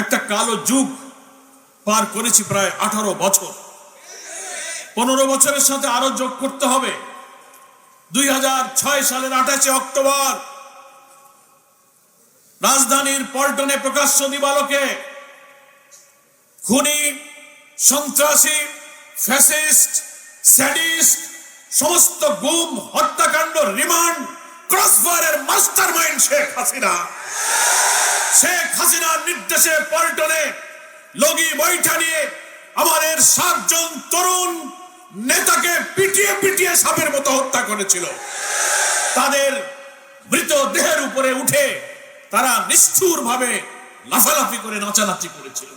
একটা কালো যুগ পার করেছি প্রায় আঠারো বছর। পনেরো বছরের সাথে আরও যোগ করতে হবে। দুই ছয় সালের আঠাশে অক্টোবর রাজধানীর পল্টনে প্রকাশ্য দিবালোকে খুনি, সন্ত্রাসী, ফ্যাসিস্ট, স্যাডিস্ট, সমস্ত গুম, হত্যাকাণ্ড, রিমান্ড ক্রসফায়ারের মাস্টার মাইন্ড শেখ হাসিনা। শেখ হাসিনার নির্দেশে পল্টনে লগি বৈঠা নিয়ে আমাদের সাতজন তরুণ নেতাকে পিটিয়ে পিটিয়ে সাপের মতো হত্যা করেছিল। তাদের মৃতদেহের উপরে উঠে তারা নিষ্ঠুর ভাবে লাফালাফি করে নাচানাচি করেছিল।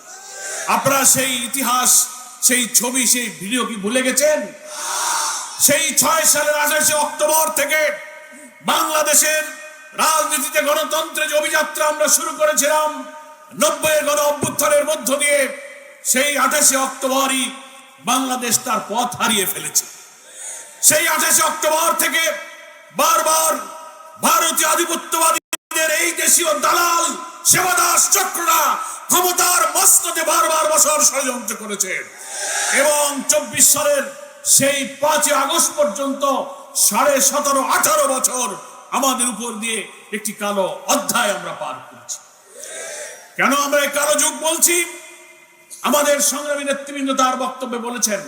আপনারা সেই ইতিহাস, সেই ছবি, সেই ভিডিও কি ভুলে গেছেন? সেই ছয় সালের আঠাশে অক্টোবর থেকে বাংলাদেশের রাজনীতিতে গণতন্ত্রের যে অভিযাত্রা আমরা শুরু করেছিলাম, নব্বইয়ের গণ অভ্যুত্থানের মধ্য দিয়ে, সেই আঠাশে অক্টোবরই বাংলাদেশ তার পথ হারিয়ে ফেলেছে। সেই আঠাশে অক্টোবর থেকে বারবার ভারতীয় আধিপত্যবাদীদের এই দেশীয় দালাল, সেবাদাস চক্ররা ক্ষমতার মস্তকে বারবার বছর ষড়যন্ত্র করেছে। এবং চব্বিশ সালের সেই পাঁচই আগস্ট পর্যন্ত সাড়ে সতেরো, আঠারো বছর আমাদের উপর দিয়ে একটি কালো অধ্যায় আমরা পার করেছি। কেন আমরা এই কালো যুগ বলছি? আমাদের সংগ্রামী নেতৃবৃন্দ তার বক্তব্যে বলেছেন,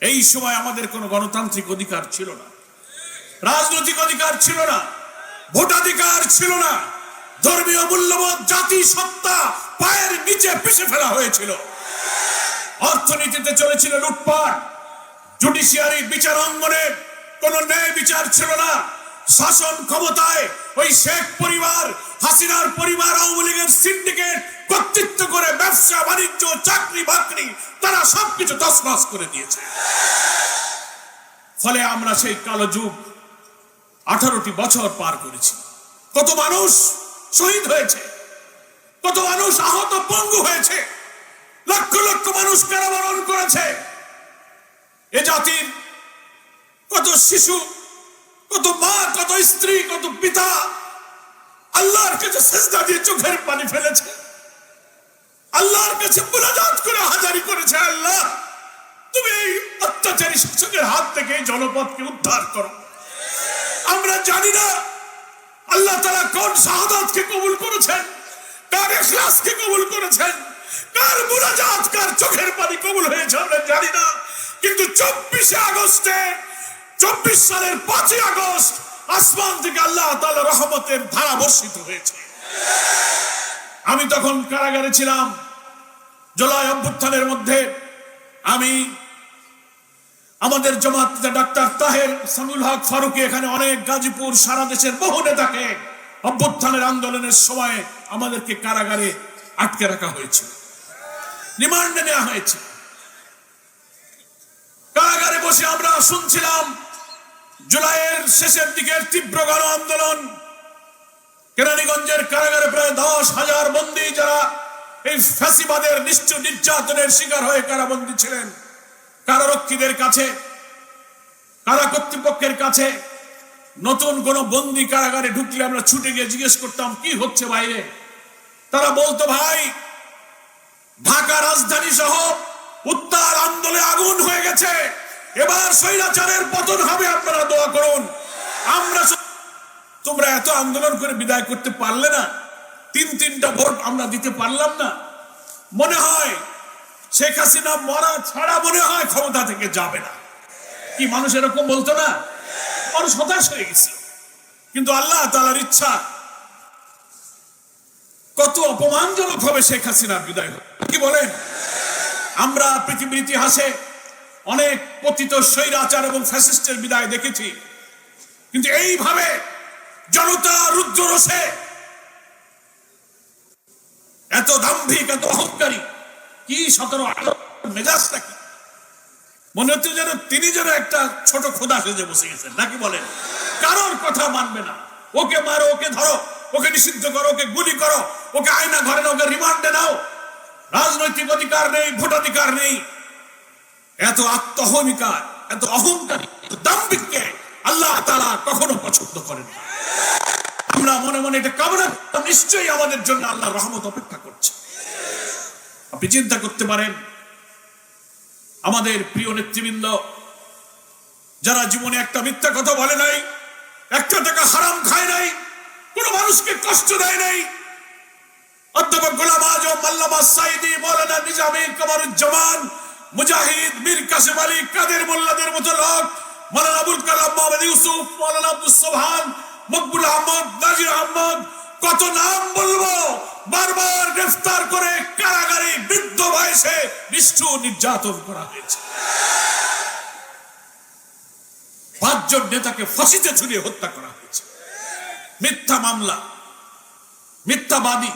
এই সময় আমাদের কোনো গণতান্ত্রিক অধিকার ছিল না, রাজনৈতিক অধিকার ছিল না, ভোটাধিকার ছিল না, ধর্মীয় মূল্যবোধ, জাতি সত্তা পায়ের নিচে পিষে ফেলা হয়েছিল। অর্থনীতিতে চলেছিল লুটপাট, জুডিশিয়ারি বিচার অঙ্গনে কোন ন্যায় বিচার ছিল না শাসন ক্ষমতায় ওই শেখ পরিবার, হাসিনার পরিবার, আওয়ামী লীগের সিন্ডিকেট কর্তৃত্ব করে ব্যবসা, বাণিজ্য, চাকরি, বাকরি, তারা সবকিছু তসনস করে দিয়েছে। ফলে আমরা সেই কালো যুগ আঠারোটি বছর পার করেছি। কত মানুষ শহীদ হয়েছে, কত মানুষ আহত পঙ্গু হয়েছে, লক্ষ লক্ষ মানুষ কারাবরণ করেছে। এ জাতির কত শিশু কত মা, কত স্ত্রী, কত পিতা আল্লাহর কাছে সেজদা দিয়ে চোখের পানি ফেলেছে। আল্লাহর কাছে মুনাজাত করে হাজারি করেছে আল্লাহ। তুমি এই অত্যাচারী শাসকের হাত থেকে এই জনপদকে উদ্ধার করো। আমরা জানি না আল্লাহ তারা কোন শাহাদাতকে কবুল করেছেন, কার ইখলাসকে কবুল করেছেন, কার মুনাজাত, কার চোখের পানি কবুল হয়েছে আমরা জানি না। কিন্তু চব্বিশে আগস্টে চব্বিশ সালের পাঁচই আগস্ট আসমান থেকে আল্লাহ তাআলা রহমতের ধারা বর্ষিত হয়েছে। আমি তখন কারাগারে ছিলাম, জুলাই অভ্যুত্থানের মধ্যে আমি আমাদের জমাত ডাক্তার তাহের সামিউল হক ফারুকি এখানে অনেক গাজীপুর, সারা দেশের বহু নেতাকে অভ্যুত্থানের আন্দোলনের সময় আমাদেরকে কারাগারে আটকে রাখা হয়েছে রিমান্ডে নেওয়া হয়েছে কারাগারে বসে আমরা শুনছিলাম জুলাইয়ের শেষের দিকের তীব্র গণ আন্দোলন। কেরানীগঞ্জের কারাগারে প্রায় দশ হাজার বন্দী যারা এই ফ্যাসিবাদের নিশ্চয় নির্যাতনের শিকার হয়ে কারাবন্দী ছিলেন, কারারক্ষীদের কাছে, কারা কর্তৃপক্ষের কাছে নতুন কোন বন্দি কারাগারে ঢুকলে আমরা ছুটে গিয়ে জিজ্ঞেস করতাম, কি হচ্ছে বাইরে? তারা বলতো, ভাই, ঢাকা রাজধানী সহ উত্তর আন্দোলনে আগুন হয়ে গেছে। এবার স্বৈরাচারের পতন হবে, আপনারা দোয়া করুন। আমরা তোমরা এত আন্দোলন করে বিদায় করতে পারলে না। তিন তিনটা ভোট আমরা দিতে পারলাম না। মনে হয় শেখ হাসিনা মরা ছাড়া মনে হয় ক্ষমতা থেকে যাবে না। কি মানুষ এরকম বলতো না? মানুষ হতাশ হয়ে গেছে। কিন্তু আল্লাহ তালার ইচ্ছা, কত অপমানজনক হবে শেখ হাসিনার বিদায় কি বলেন? আমরা পৃথিবীর ইতিহাসে অনেক পতিত স্বৈরাচার এবং ফ্যাসিস্টের বিদায় দেখেছি। কিন্তু এইভাবে জনতা রুদ্ররসে এত দাম্ভিক, এত অহংকারী, কি সতেরো মেজাজটা কি মনে হচ্ছে যেন তিনি যেন একটা ছোট খোদা সেজে বসে গেছেন, নাকি বলেন? কারোর কথা মানবে না। ওকে মারো, ওকে ধরো, ওকে নিষিদ্ধ করো, ওকে গুলি করো, ওকে আয়না ঘরে ওকে রিমান্ডে নাও। রাজনৈতিক অধিকার নেই, ভোটাধিকার নেই। এত আত্মহমিকা এত অহংকারী, এত দাম্ভিককে আল্লাহ তারা কখনো পছন্দ করেন না। আমরা মনে মনে এটা কামনা নিশ্চয়ই আমাদের জন্য আল্লাহ রহমত অপেক্ষা করছে। আপনি চিন্তা করতে পারেন, আমাদের প্রিয় নেতৃবৃন্দ, যারা জীবনে একটা মিথ্যা কথা বলে নাই, একটা টাকা হারাম খায় নাই, কোন মানুষকে কষ্ট দেয় নাই। অধ্যাপক গোলাম আজম মাল্লামা সাইদি মৌলানা নিজামী কামারুজ্জামান মুজাহিদ, মীর কাসেম আলী, কাদের মোল্লাদের মতো লোক। মৌলানা আবুল কালাম মোহাম্মদ ইউসুফ, মৌলানা আব্দুল সোবহান, মকবুল আহমদ, নাজির আহমদ, কত নাম বলব? বারবার গ্রেফতার করে কারাগারে বৃদ্ধ বয়সে নিষ্ঠুর নির্যাতন করা হয়েছে। পাঁচজন নেতাকে ফাঁসিতে ঝুলিয়ে হত্যা করা হয়েছে। মিথ্যা মামলা মিথ্যাবাদী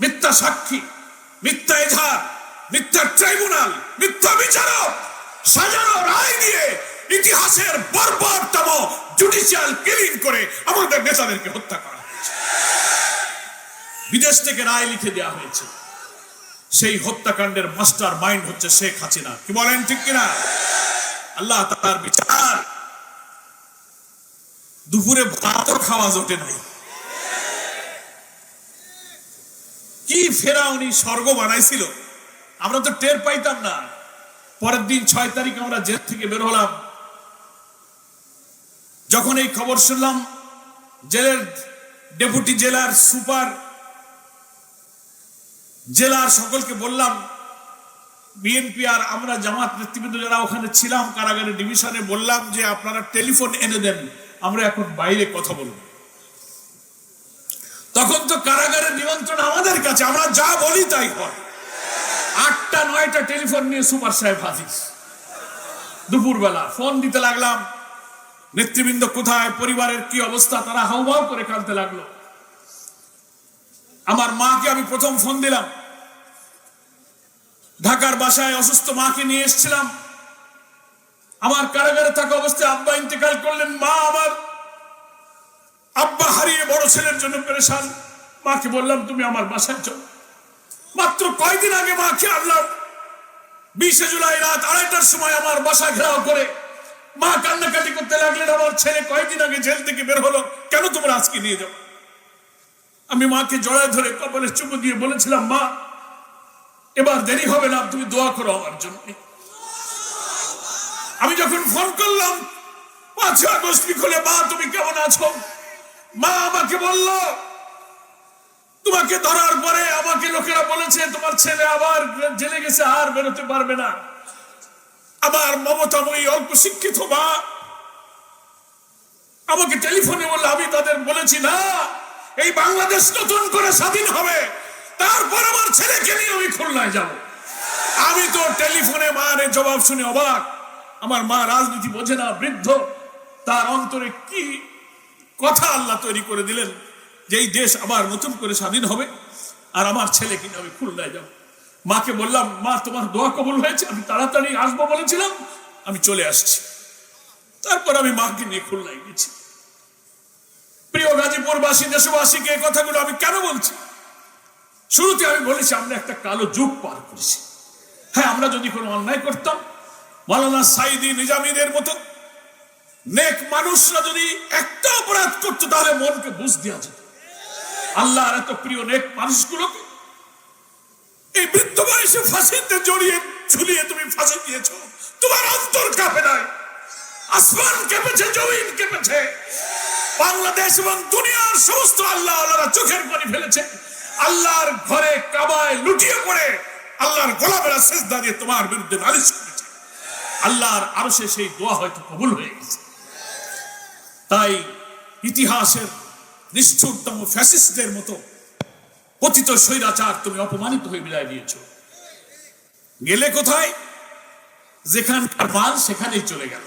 মিথ্যা সাক্ষী, মিথ্যা এজাহার মিথ্যা ট্রাইব্যুনাল, মিথ্যা বিচারক সাজানো রায় দিয়ে ইতিহাসের বর্বরতম জুডিশিয়াল কিলিং করে আমাদের নেতাদেরকে হত্যা করা বিদেশ থেকে রায় লিখে দেওয়া হয়েছে। সেই হত্যাকাণ্ডের মাস্টার মাইন্ড হচ্ছে শেখ হাসিনা। কি বলেন, ঠিক কিনা? আল্লাহ তার বিচার। দুপুরে ভাতও খাওয়া জোটে নাই। কি ফেরা উনি স্বর্গ বানাইছিল? আমরা তো টের পাইতাম না। পরের দিন ছয় তারিখ আমরা জেল থেকে বের হলাম। যখন এই খবর শুনলাম, জেলের ডেপুটি জেলার সুপার, জেলার সকলকে বললাম, বিএনপি আর আমরা জামাত নেতৃবৃন্দ যারা ওখানে ছিলাম, কারাগারে ডিভিশনে বললাম যে আপনারা টেলিফোন এনে দেন, আমরা এখন বাইরে কথা বলব। তখন তো কারাগারের নিমন্ত্রণ আমাদের কাছে, আমরা যা বলি তাই হয়। নয়টা টেলিফোন নিয়ে সুপার সাহেব হাজির। দুপুরবেলা ফোন দিতে লাগলাম, নেতৃবৃন্দ কোথায়, পরিবারের কি অবস্থা, তারা হাউমাউ করে কাঁদতে লাগল। আমার মাকে আমি প্রথম ফোন দিলাম। ঢাকার বাসায় অসুস্থ মাকে নিয়ে এসেছিলাম। আমার কারাগারে থাকা অবস্থায় আব্বা ইন্তেকাল করলেন, মা আমার। আব্বা হারিয়ে বড় ছেলের জন্য পেরেশান। মাকে বললাম, তুমি আমার বাসায় চল। মাত্র কয়দিন আগে মাকে আনলাম। বিশে জুলাই রাত আড়াইটার সময় আমার বাসা ঘেরাও করে মা কান্নাকাটি করতে লাগলেন, আমার ছেলে কয়েকদিন আগে জেল থেকে বের হলো। কেন তোমরা আজকে নিয়ে যাও? আমি মাকে জড়ায় ধরে কপালে চুপো দিয়ে বলেছিলাম, মা, এবার দেরি হবে না, তুমি দোয়া করো আমার জন্য। আমি যখন ফোন করলাম, পাঁচই আগস্ট খুলে মা, তুমি কেমন আছো? মা আমাকে বলল তোমাকে ধরার পরে আমাকে লোকেরা বলেছে, তোমার ছেলে আবার জেলে গেছে, আর বেরোতে পারবে না। আমার মমতাময়ী অল্প শিক্ষিত মা আমাকে টেলিফোনে বললে, আমি তাদের বলেছি, না, এই বাংলাদেশ নতুন করে স্বাধীন হবে। তারপর আমার ছেলেকে নিয়ে আমি খুলনায় যাব। আমি তো টেলিফোনে মায়ের জবাব শুনে অবাক। আমার মা রাজনীতি বোঝে না, বৃদ্ধ। তার অন্তরে কি কথা আল্লাহ তৈরি করে দিলেন? যে এই দেশ আবার নতুন করে স্বাধীন হবে, আর আমার ছেলে কিনে আমি খুলনায় যাব। মাকে বললাম, মা, তোমার দোয়া কবুল হয়েছে? আমি তাড়াতাড়ি আসব বলেছিলাম, আমি চলে আসছি। তারপর আমি মাকে নিয়ে খুলনায় গেছি। প্রিয় গাজীপুরবাসী, দেশবাসীকে এই কথাগুলো আমি কেন বলছি? শুরুতে আমি বলেছি, আমরা একটা কালো যুগ পার করেছি। হ্যাঁ আমরা যদি কোনো অন্যায় করতাম মালানা সাইদি নিজামীদের মতো নেক মানুষরা যদি একটা অপরাধ করতো, তাহলে মনকে বুঝ দেওয়া যেত। আল্লাহর এত প্রিয় নেক মানুষগুলোকে এই বৃদ্ধ বয়সে ফাঁসিতে জড়িয়ে ঝুলিয়ে তুমি ফাঁসি দিয়েছ। তোমার অন্তর কাঁপে নাই, আসমান কেঁপেছে, জমিন কেঁপেছে। বাংলাদেশ এবং দুনিয়ার সমস্ত আল্লাহ আল্লাহরা চোখের পানি ফেলেছে। আল্লাহর ঘরে কাবায় লুটিয়ে পড়ে আল্লাহর গোলাপেরা শেষ দাঁড়িয়ে তোমার বিরুদ্ধে নালিশ করেছে। আল্লাহর আরও সেই দোয়া হয়তো কবুল হয়ে গেছে। তাই ইতিহাসের নিষ্ঠুরতম ফ্যাসিস্টদের মতো পতিত স্বৈরাচার তুমি অপমানিত হয়ে বিদায় দিয়েছ গেলে কোথায়? যেখানকার মাল সেখানেই চলে গেল।